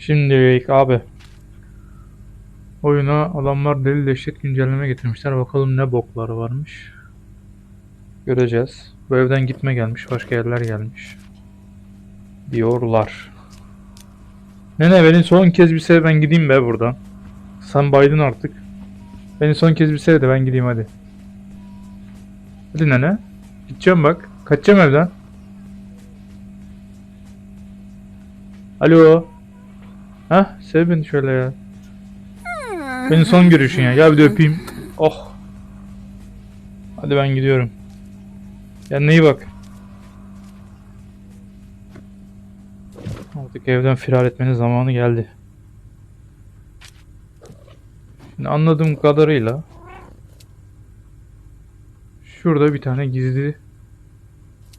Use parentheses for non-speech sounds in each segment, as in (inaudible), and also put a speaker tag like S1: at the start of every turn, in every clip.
S1: Şimdi abi. Oyuna adamlar deli dehşet güncelleme getirmişler. Bakalım ne bokları varmış. Göreceğiz. Bu evden gitme gelmiş. Başka yerler gelmiş. Diyorlar. Nene beni son kez bir sev ben gideyim be buradan. Sen baydın artık. Beni son kez bir sev de ben gideyim hadi. Hadi nene. Gideceğim bak. Kaçacağım evden. Alo. Hah sev beni şöyle ya. Benim son görüşün ya. Gel bir de öpeyim. Oh. Hadi ben gidiyorum. Kendine iyi bak. Artık evden firar etmenin zamanı geldi. Şimdi anladığım kadarıyla şurada bir tane gizli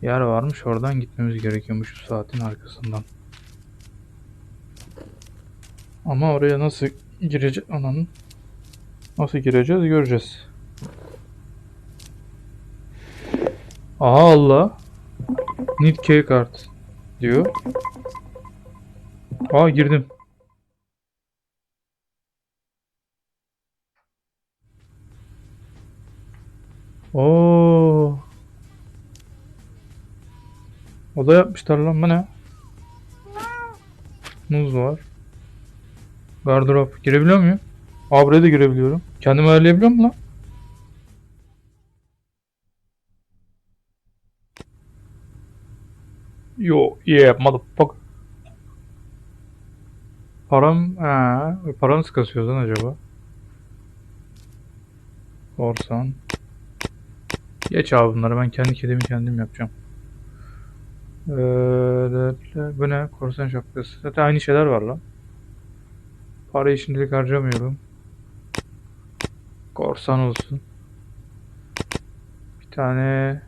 S1: yer varmış. Oradan gitmemiz gerekiyormuş bu saatin arkasından. Ama oraya nasıl gireceğiz? Ananın nasıl gireceğiz göreceğiz. Aha Allah. Need key card diyor. Aa girdim. Oo. Oda yapmışlar lan bu ne? Muz var. Gardırop. Girebiliyor muyum? Aa buraya da girebiliyorum. Kendimi ayarlayabiliyor muyum lan? Yo, yeah, motherfucker. Param, ha, param nasıl kasıyor lan acaba? Korsan. Geç abi bunları ben kendi kedimi kendim yapacağım. Ee, bu ne? Korsan şapkası. Zaten aynı şeyler var lan. Parayı şimdilik harcamıyorum. Korsan olsun. Bir tane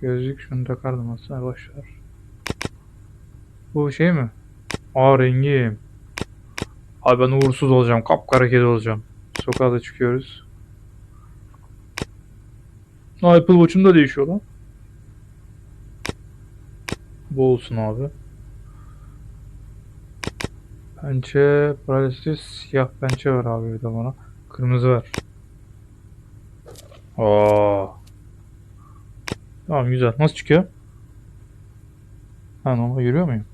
S1: gözlük şunu takardım aslında boş ver. Bu şey mi? Aa rengim. Abi ben uğursuz olacağım. Kapkara kedi olacağım. Sokağa da çıkıyoruz. Apple Watch'um da değişiyor lan. Bu olsun abi. Pençe, paralelsiz siyah pençe var abi bir de bana. Kırmızı var. Aa. Tamam güzel. Nasıl çıkıyor? Ha normal yürüyor muyum?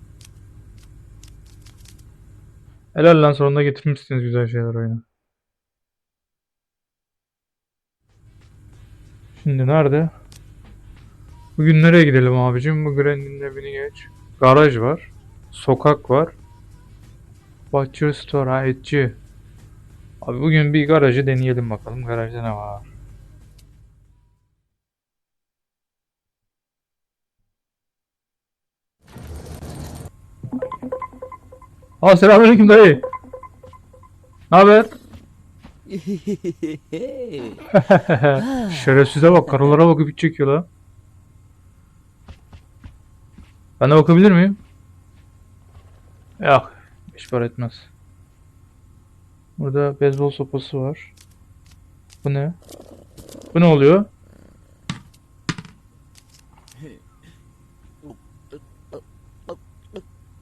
S1: Helal lan sonunda getirmişsiniz güzel şeyler oyuna. Şimdi nerede? Bugün nereye gidelim abicim? Bu Granny'nin evini geç. Garaj var. Sokak var. Ha etçi. Abi bugün bir garajı deneyelim bakalım. Garajda ne var? Aa selamünaleyküm dayı. Ne haber? (laughs) Şerefsize bak karılara bakıp iç çekiyor lan. Ben de bakabilir miyim? Yok. Para etmez. Burada beyzbol sopası var. Bu ne? Bu ne oluyor?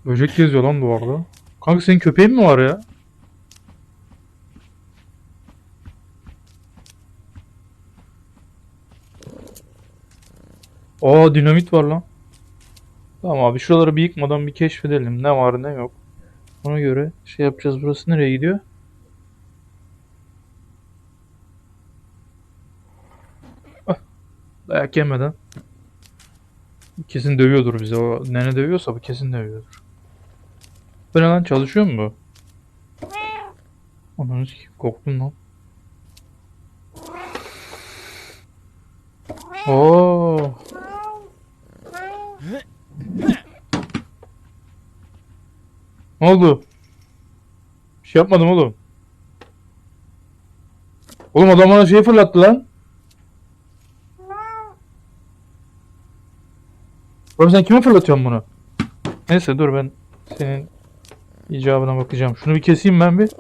S1: Böcek geziyor lan duvarda. Kanka senin köpeğin mi var ya? Aa dinamit var lan. Tamam abi şuraları bir yıkmadan bir keşfedelim. Ne var ne yok. Ona göre şey yapacağız. Burası nereye gidiyor? Ah, dayak yemeden. Kesin dövüyordur bize. O nene dövüyorsa bu kesin dövüyordur. Bu ne lan çalışıyor mu bu? Ananı sikeyim korktum lan. Oo. Ne oldu? Bir şey yapmadım oğlum. Oğlum adam bana şey fırlattı lan. Oğlum sen kime fırlatıyorsun bunu? Neyse dur ben senin icabına bakacağım. Şunu bir keseyim ben bir.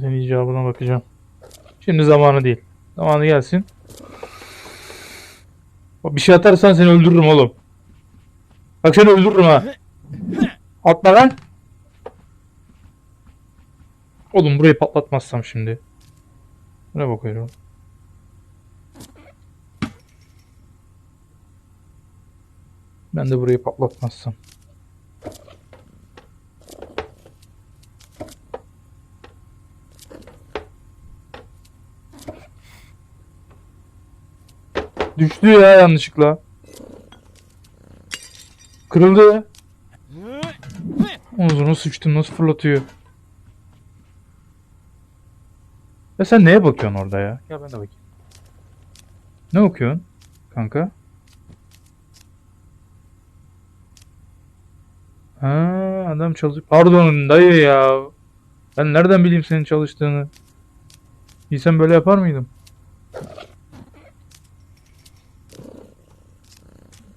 S1: Senin icabına bakacağım. Şimdi zamanı değil. Zamanı gelsin. Bir şey atarsan seni öldürürüm oğlum. Bak seni öldürürüm ha. Atma lan. Oğlum burayı patlatmazsam şimdi. Ne bakıyorum. Ben de burayı patlatmazsam. Düştü ya yanlışlıkla. Kırıldı ya. Omzuna sıçtım nasıl fırlatıyor. Ya sen neye bakıyorsun orada ya? Ya ben de bakayım. Ne okuyorsun kanka? Ha adam çalışıyor. Pardon dayı ya. Ben nereden bileyim senin çalıştığını? İyisen böyle yapar mıydım?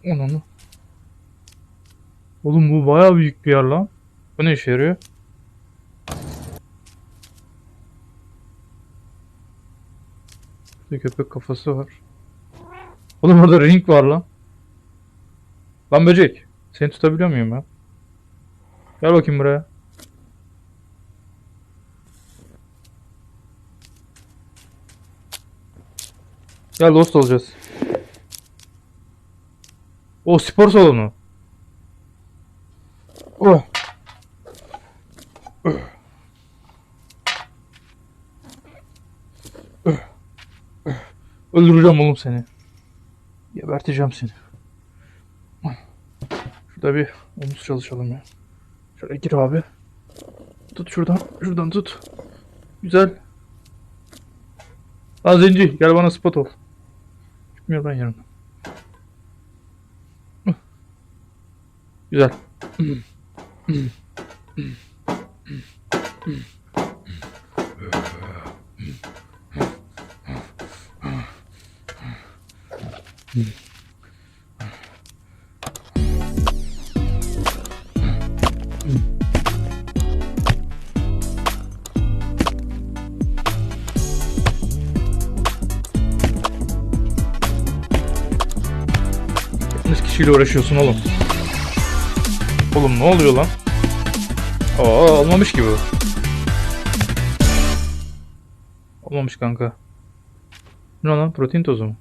S1: Onu. Oğlum bu bayağı büyük bir yer lan. Bu ne işe yarıyor? Bir köpek kafası var. Oğlum orada ring var lan. Lan böcek. Seni tutabiliyor muyum ya? Gel bakayım buraya. Gel dost olacağız. O spor salonu. Oh. Öldüreceğim oğlum seni. Geberteceğim seni. Şurada bir omuz çalışalım ya. Şöyle gir abi. Tut şuradan. Şuradan tut. Güzel. Lan zenci gel bana spot ol. Çıkmıyor lan yanımdan. Güzel. Kişiyle uğraşıyorsun oğlum. Oğlum ne oluyor lan? Aa olmamış gibi. Olmamış kanka. Ne lan protein tozu mu?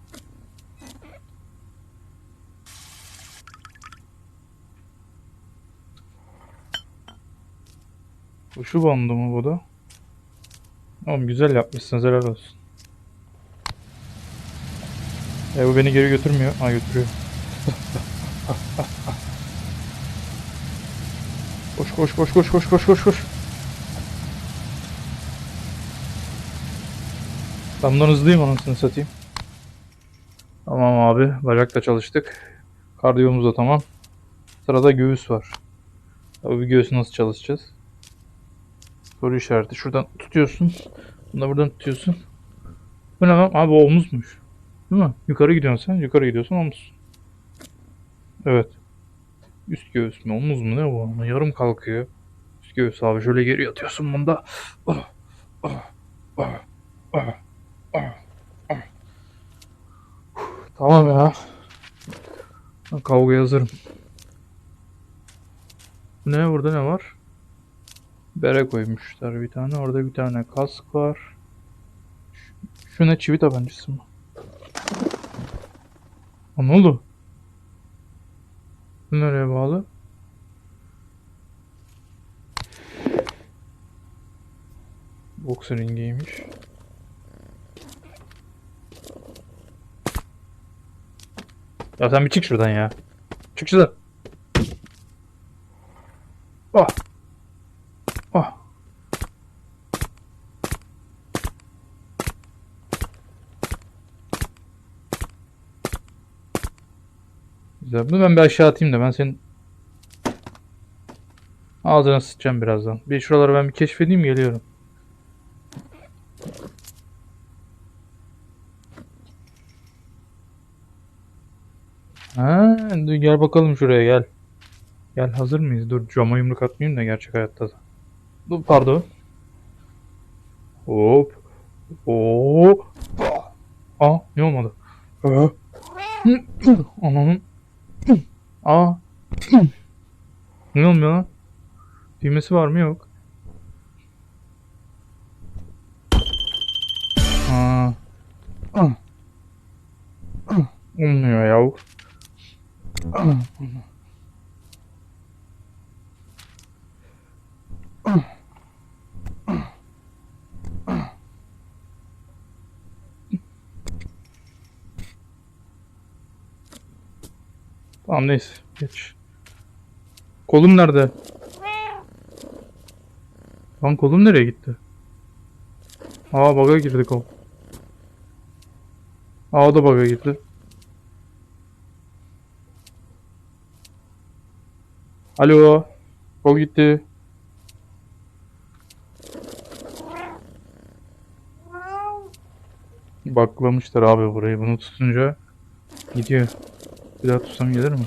S1: Bu şu bandı mı bu da? Oğlum güzel yapmışsınız helal olsun. E bu beni geri götürmüyor. Ha götürüyor. (laughs) Koş koş koş koş koş koş koş koş. Ben bundan hızlıyım anasını satayım. Tamam abi. Bacakta çalıştık. Kardiyomuz da tamam. Sırada göğüs var. Tabii göğüsü nasıl çalışacağız? Soru işareti. Şuradan tutuyorsun. Bunu da buradan tutuyorsun. Bu ne lan? Abi omuzmuş. Değil mi? Yukarı gidiyorsun sen. Yukarı gidiyorsun omuz. Evet. Üst göğüs mü omuz mu ne bu ama yarım kalkıyor. Üst göğüs abi şöyle geri yatıyorsun bunda. Ah, ah, ah, ah, ah. Tamam ya. Ben kavgaya hazırım. Ne burada ne var? Bere koymuşlar bir tane. Orada bir tane kask var. Şu- Şu ne çivi tabancası mı? Aa, ne oldu? Nereye bağlı? Boxer ringiymiş. Ya sen bir çık şuradan ya. Çık şuradan. Ah. Güzel. Bunu ben bir aşağı atayım da ben senin ağzına sıçacağım birazdan. Bir şuraları ben bir keşfedeyim geliyorum. Ha, gel bakalım şuraya gel. Gel hazır mıyız? Dur cama yumruk atmayayım da gerçek hayatta da. Dur pardon. Hop. Oo. Aa ne olmadı? Ananın. Aa. ne olmuyor lan? Düğmesi var mı? Yok. Aa. Ah. Olmuyor yav. Ah. Tamam neyse. Geç. Kolum nerede? Lan kolum nereye gitti? Aa bug'a girdi kol. Aa da bug'a girdi. Alo. Kol gitti. Baklamışlar abi burayı. Bunu tutunca gidiyor. Bir daha tutsam gelir mi?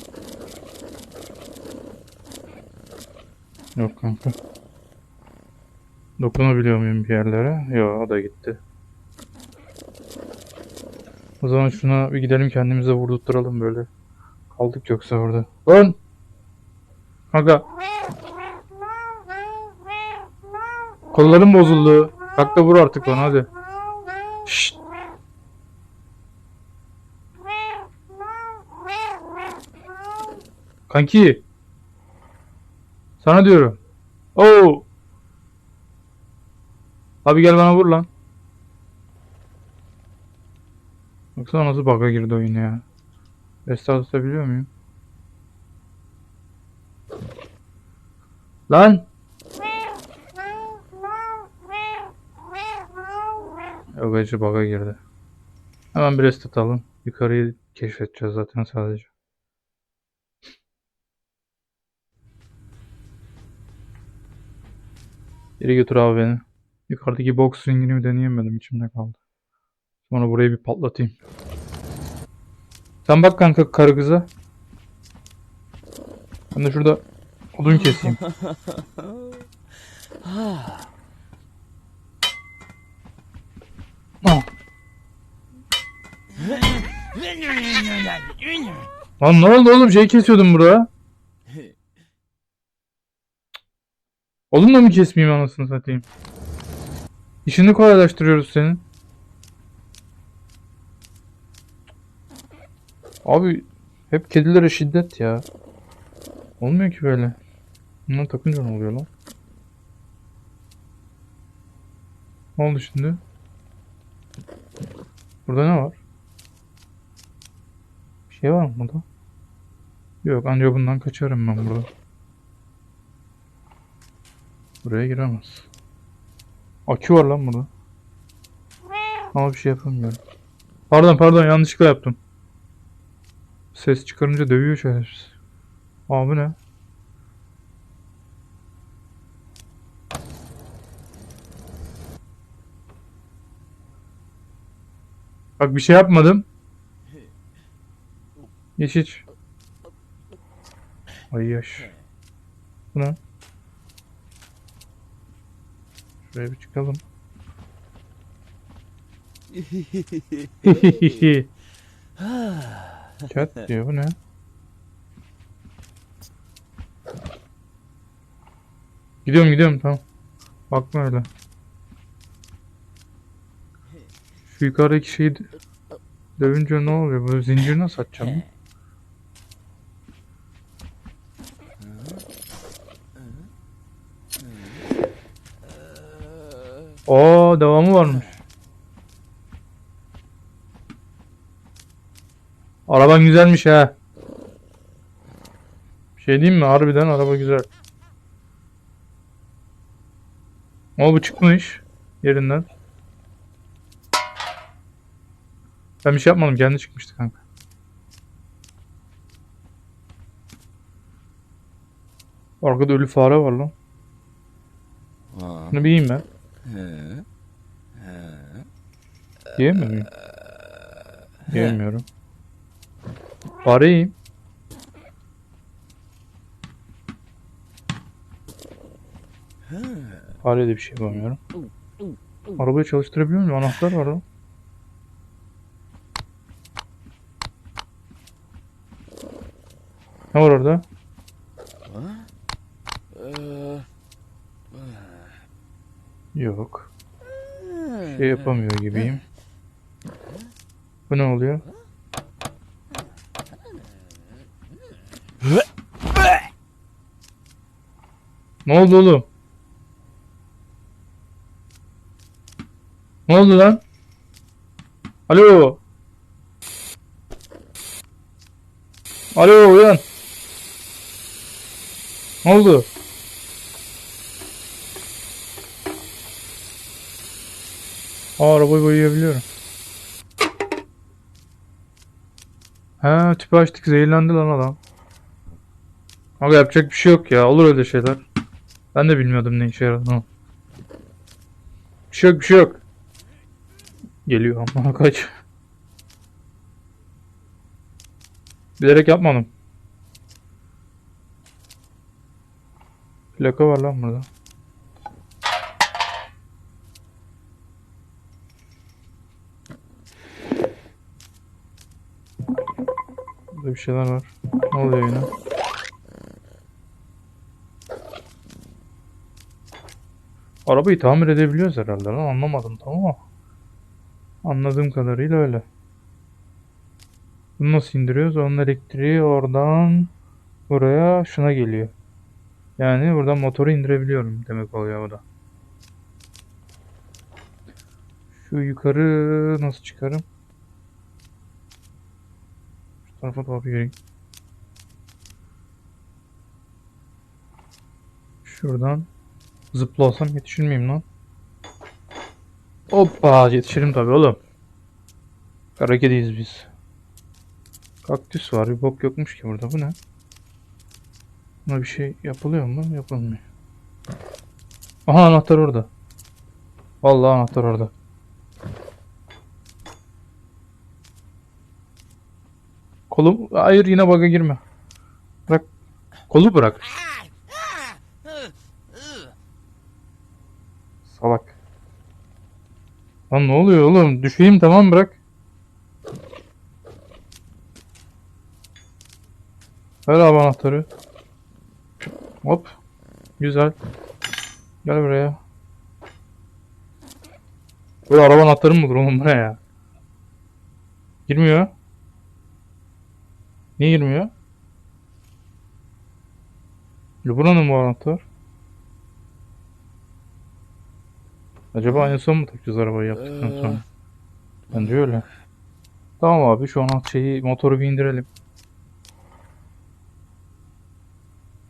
S1: Yok kanka. Dokunabiliyor muyum bir yerlere? Yok o da gitti. O zaman şuna bir gidelim kendimize vurdurtturalım böyle. Kaldık yoksa orada. Lan! Kanka kollarım bozuldu. Kalk da vur artık bana hadi. Şşt. Kanki. Sana diyorum. Oo. Abi gel bana vur lan. Baksana nasıl bug'a girdi oyun ya. Restart atabiliyor muyum? Lan! Yok acı bug'a girdi. Hemen bir restart alalım. Yukarıyı keşfedeceğiz zaten sadece. Geri götür abi beni. Yukarıdaki box ringini bir deneyemedim içimde kaldı. Sonra burayı bir patlatayım. Sen bak kanka karı kıza. Ben de şurada odun keseyim. (laughs) Ah. Lan ne oldu oğlum şey kesiyordum burada. Da mı kesmeyeyim anasını satayım? İşini kolaylaştırıyoruz senin. Abi hep kedilere şiddet ya. Olmuyor ki böyle. Bundan takınca ne oluyor lan? Ne oldu şimdi? Burada ne var? Bir şey var mı burada? Yok ancak bundan kaçarım ben burada. Buraya giremez. Akü var lan burada. Ama bir şey yapamıyorum. Pardon pardon yanlışlıkla yaptım. Ses çıkarınca dövüyor şerefsiz. Abi ne? Bak bir şey yapmadım. Hiç. Ay yaş. Bu ne? Şuraya bir çıkalım. (laughs) Cat diyor bu ne? Gidiyorum gidiyorum tamam. Bakma öyle. Şu yukarıdaki şeyi dö- dövünce ne oluyor? Böyle zinciri nasıl atacağım? Aa devamı varmış. Araban güzelmiş ha. Bir şey diyeyim mi? Harbiden araba güzel. Ama bu çıkmış yerinden. Ben bir şey yapmadım. Kendi çıkmıştı kanka. Arkada ölü fare var lan. Bunu bir yiyeyim ben. Yiyemiyor muyum? Yiyemiyorum. Fare yiyeyim. Fareyle bir şey yapamıyorum. Arabayı çalıştırabiliyor muyum? Anahtar var lan. Ne var orada? Yok. Şey yapamıyor gibiyim. Bu ne oluyor? Ne oldu oğlum? Ne oldu lan? Alo. Alo uyan. Ne oldu? Aa arabayı boyayabiliyorum. Ha tüpü açtık zehirlendi lan adam. Aga yapacak bir şey yok ya olur öyle şeyler. Ben de bilmiyordum ne işe yaradığını. Bir şey yok bir şey yok. Geliyor ama (laughs) kaç. Bilerek yapmadım. Plaka var lan burada. Burada bir şeyler var. Ne oluyor yine? Arabayı tamir edebiliyoruz herhalde lan anlamadım tamam ama. Anladığım kadarıyla öyle. Bunu nasıl indiriyoruz? Onun elektriği oradan buraya şuna geliyor. Yani buradan motoru indirebiliyorum demek oluyor bu da. Şu yukarı nasıl çıkarım? Tarafa doğru yürüyeyim. Şuradan zıplasam yetişir miyim lan? Hoppa yetişirim tabii oğlum. Kara kediyiz biz. Kaktüs var bir bok yokmuş ki burada bu ne? Buna bir şey yapılıyor mu? Yapılmıyor. Aha anahtar orada. Vallahi anahtar orada. Kolum hayır yine bug'a girme. Bırak. Kolu bırak. Salak. Lan ne oluyor oğlum? Düşeyim tamam bırak. Ver abi anahtarı. Hop. Güzel. Gel buraya. Böyle araba anahtarı mı oğlum bu ne ya? Girmiyor. Niye girmiyor? Ya buranın bu anahtar? Acaba en son mu takacağız arabayı yaptıktan
S2: Ee.
S1: sonra? Bence öyle. Tamam abi şu an şeyi motoru bir indirelim.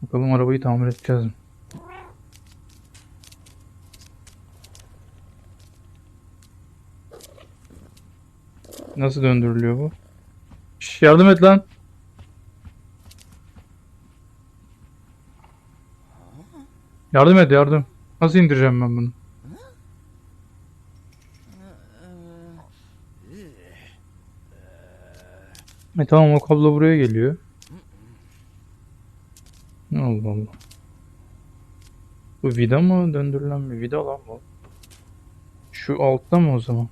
S1: Bakalım arabayı tamir edeceğiz mi? Nasıl döndürülüyor bu? Şş, yardım et lan. Yardım et yardım. Nasıl indireceğim ben bunu? E tamam o kablo buraya geliyor. Allah Allah. Bu vida mı döndürülen bir vida lan bu? Şu altta mı o zaman?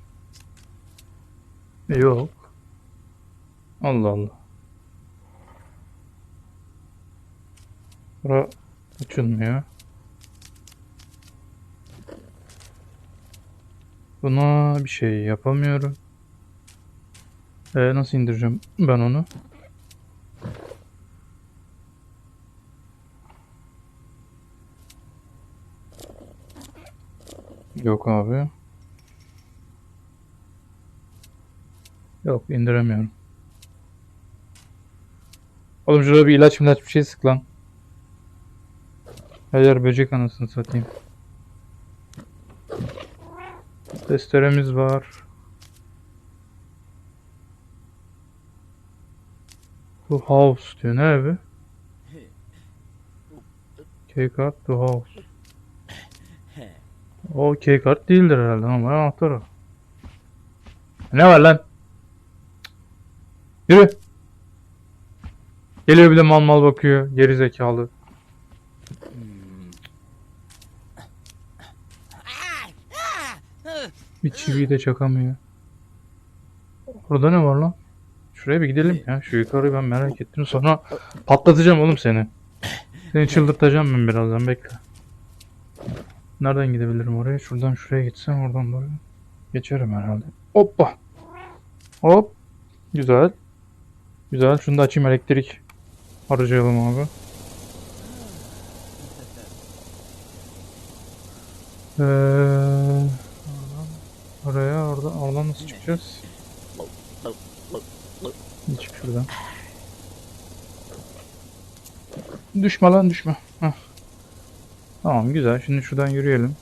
S1: E, Yok. Allah Allah. Bura açılmıyor. Buna bir şey yapamıyorum. E, nasıl indireceğim ben onu? Yok abi. Yok indiremiyorum. Oğlum şurada bir ilaç ilaç bir şey sık lan. Her yer böcek anasını satayım. Testeremiz var. Bu house diyor. Ne evi? Keycard the house. O keycard değildir herhalde ama anahtar o. Ne var lan? Yürü. Geliyor bir de mal mal bakıyor. Geri zekalı. Bir çiviyi de çakamıyor. Orada ne var lan? Şuraya bir gidelim ya. Şu yukarıyı ben merak ettim. Sonra patlatacağım oğlum seni. Seni çıldırtacağım ben birazdan bekle. Nereden gidebilirim oraya? Şuradan şuraya gitsem oradan buraya. Geçerim herhalde. Hoppa. Hop. Güzel. Güzel. Şunu da açayım elektrik. Harcayalım abi. Ee, oraya oradan oradan nasıl çıkacağız? Çık şuradan. Düşme lan düşme. Heh. Tamam güzel. Şimdi şuradan yürüyelim.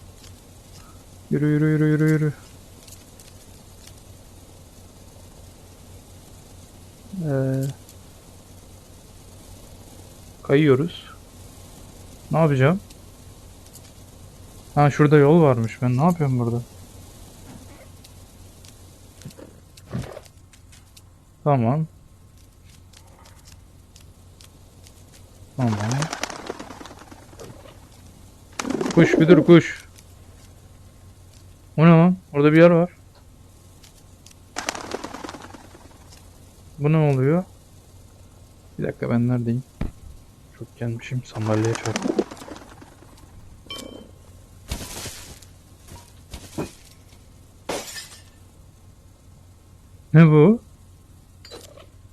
S1: Yürü yürü yürü yürü yürü. Ee, kayıyoruz. Ne yapacağım? Ha şurada yol varmış. Ben ne yapıyorum burada? Tamam. Tamam. Kuş bir dur kuş. O ne lan? Orada bir yer var. Bu ne oluyor? Bir dakika ben neredeyim? Çok gelmişim sandalyeye çarptım. Ne bu?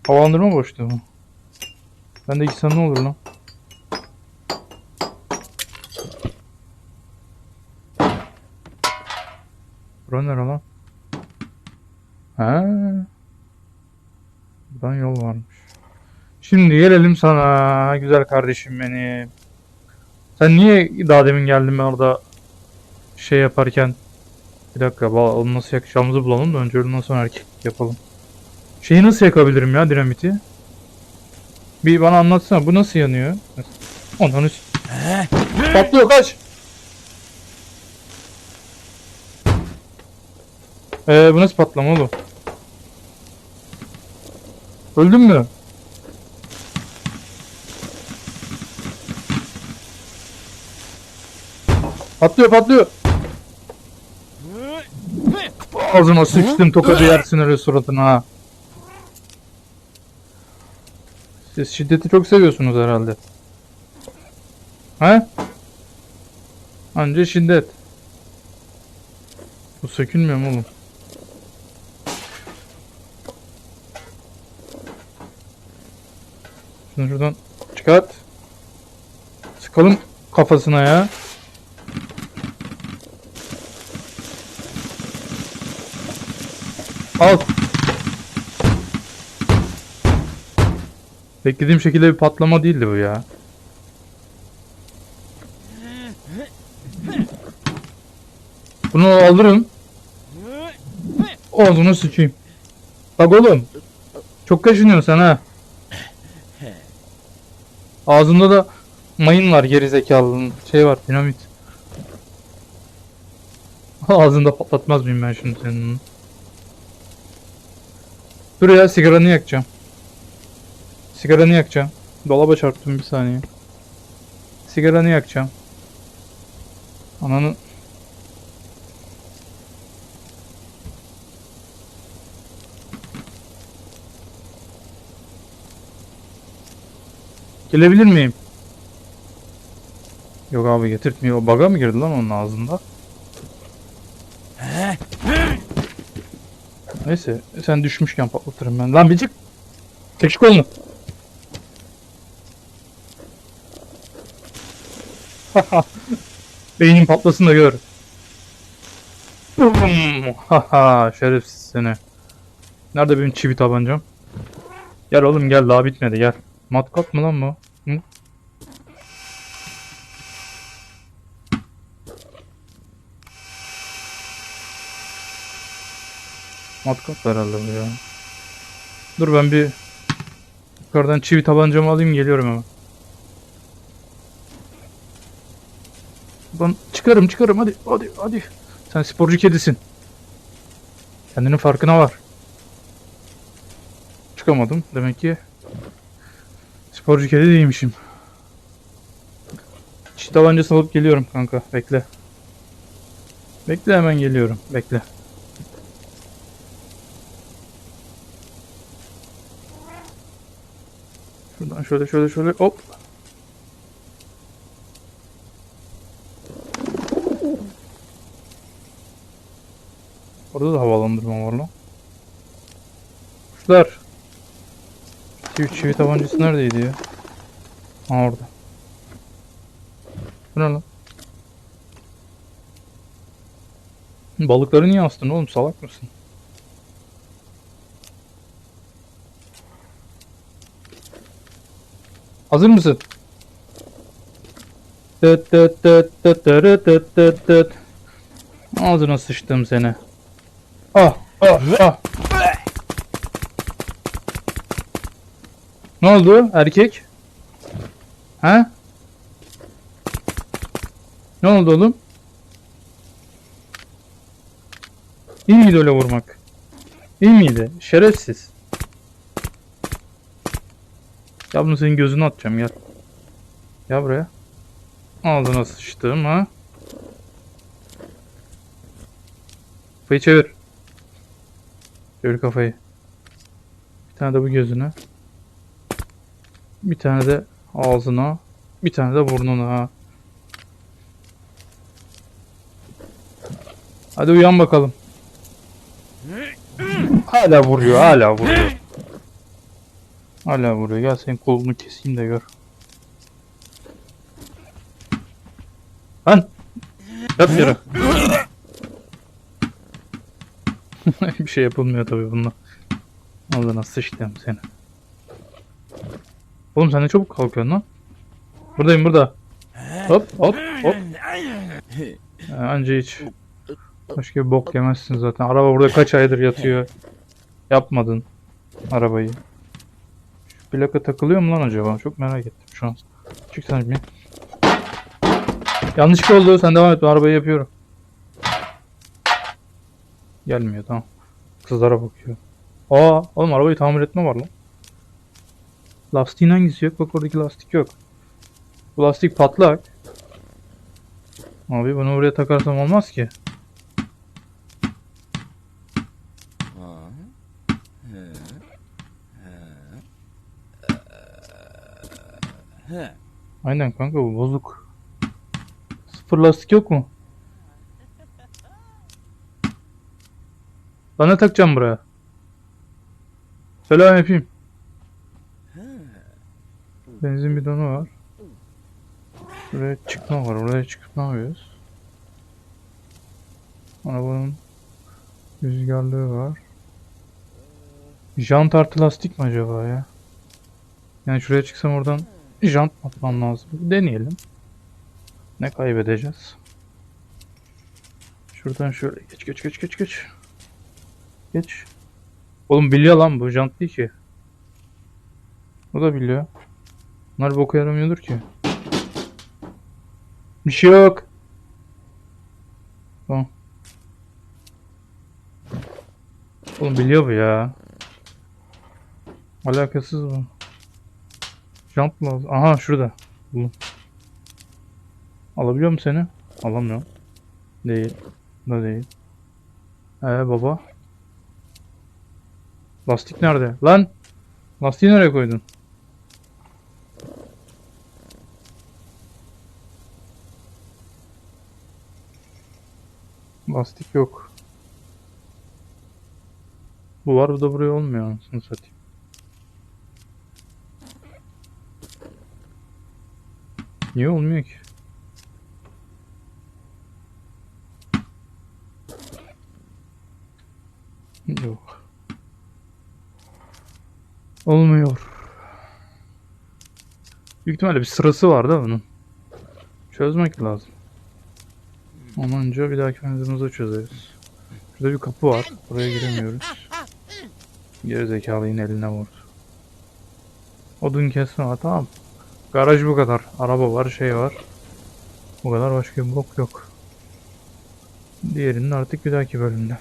S1: Havalandırma boşluğu mu? Ben de gitsem ne olur lan? Bura nere lan? Ha. Buradan yol varmış. Şimdi gelelim sana güzel kardeşim benim. Sen niye daha demin geldin orada şey yaparken bir dakika onu nasıl yakacağımızı bulalım da önce ondan sonra erkek yapalım. Şeyi nasıl yakabilirim ya dinamiti? Bir bana anlatsana bu nasıl yanıyor? Ondan üst. Patlıyor kaç. Ee, bu nasıl patlama oğlum? Öldün mü? Patlıyor patlıyor. Ağzına sıçtım tokadı yersin öyle suratına ha. Siz şiddeti çok seviyorsunuz herhalde. He? Anca şiddet. Bu sökülmüyor mu oğlum? Şunu şuradan çıkart. Sıkalım kafasına ya. Al. Beklediğim şekilde bir patlama değildi bu ya. Bunu alırım. Ağzını sıçayım. Bak oğlum. Çok kaşınıyorsun sen ha. Ağzında da mayın var geri. Şey var dinamit. (laughs) Ağzında patlatmaz mıyım ben şimdi senin? Dur ya sigaranı yakacağım. Sigaranı yakacağım. Dolaba çarptım bir saniye. Sigaranı yakacağım. Ananı... Gelebilir miyim? Yok abi getirtmiyor. O baga mı girdi lan onun ağzında? Neyse sen düşmüşken patlatırım ben. Lan bir çık. Çek şu kolunu. (laughs) Beynin patlasın da gör. Haha şerefsiz seni. Nerede benim çivi tabancam? Gel oğlum gel daha bitmedi gel. Matkap mı lan bu? Hı? Matkap herhalde bu ya. Dur ben bir yukarıdan çivi tabancamı alayım geliyorum hemen. Ben çıkarım çıkarım hadi hadi hadi. Sen sporcu kedisin. Kendinin farkına var. Çıkamadım demek ki sporcu kedi değilmişim. Çivi tabancası alıp geliyorum kanka bekle. Bekle hemen geliyorum bekle. Şuradan şöyle şöyle şöyle hop. Orada da havalandırma var lan. Kuşlar. Çivi, çivi tabancası neredeydi ya? Ha orada. Bu ne lan? Balıkları niye astın oğlum salak mısın? Hazır mısın? Tıt tıt tıt tıt tıt tıt tıt. Ağzına sıçtım seni. Ah ah. Ne oldu erkek? Ha? Ne oldu oğlum? İyi miydi öyle vurmak? İyi miydi? Şerefsiz. Ya bunu senin gözüne atacağım gel. Gel buraya. Ağzına sıçtım ha. Kafayı çevir. Çevir kafayı. Bir tane de bu gözüne. Bir tane de ağzına. Bir tane de burnuna. Hadi uyan bakalım. Hala vuruyor, hala vuruyor. Hala vuruyor. Gel senin kolunu keseyim de gör. Lan! Yat yere. (laughs) Bir şey yapılmıyor tabii bununla. Ağzına sıçtım seni. Oğlum sen ne çabuk kalkıyorsun lan? Buradayım burada. Hop hop hop. Anca hiç. Başka bir bok yemezsin zaten. Araba burada kaç aydır yatıyor. Yapmadın arabayı. Şu plaka takılıyor mu lan acaba? Çok merak ettim şu an. Çık sen bir. Yanlışlıkla oldu. Sen devam et. Arabayı yapıyorum. Gelmiyor tamam. Kızlara bakıyor. Aa oğlum arabayı tamir etme var lan. Lastiğin hangisi yok? Bak oradaki lastik yok. Bu lastik patlak. Abi bunu buraya takarsam olmaz ki. Aynen kanka bu bozuk. Sıfır lastik yok mu? Bana takacağım buraya. Ben yapayım. Benzin bidonu var. Buraya çıkma var. Oraya çıkıp ne yapıyoruz? Arabanın rüzgarlığı var. Jant artı lastik mi acaba ya? Yani şuraya çıksam oradan jant atmam lazım. Deneyelim. Ne kaybedeceğiz? Şuradan şöyle geç geç geç geç geç. Geç. Oğlum biliyor lan bu jant değil ki. O da biliyor. Bunlar boka yaramıyordur ki. Bir şey yok. Tamam. Oğlum biliyor bu ya. Alakasız bu. Jant lazım. Aha şurada. Buldum. Alabiliyor mu seni? Alamıyorum. Değil. Da değil. Ee baba. Lastik nerede? Lan! Lastiği nereye koydun? Lastik yok. Bu var bu da buraya olmuyor anasını satayım. Niye olmuyor ki? Yok. Olmuyor. Büyük ihtimalle bir sırası var da bunun. Çözmek lazım. Önce bir dahaki mevzumuzu çözeriz. Şurada bir kapı var. Buraya giremiyoruz. Geri zekalı yine eline vurdu. Odun kesme var tamam. Garaj bu kadar. Araba var şey var. Bu kadar başka bir bok yok. Diğerinin artık bir dahaki bölümde.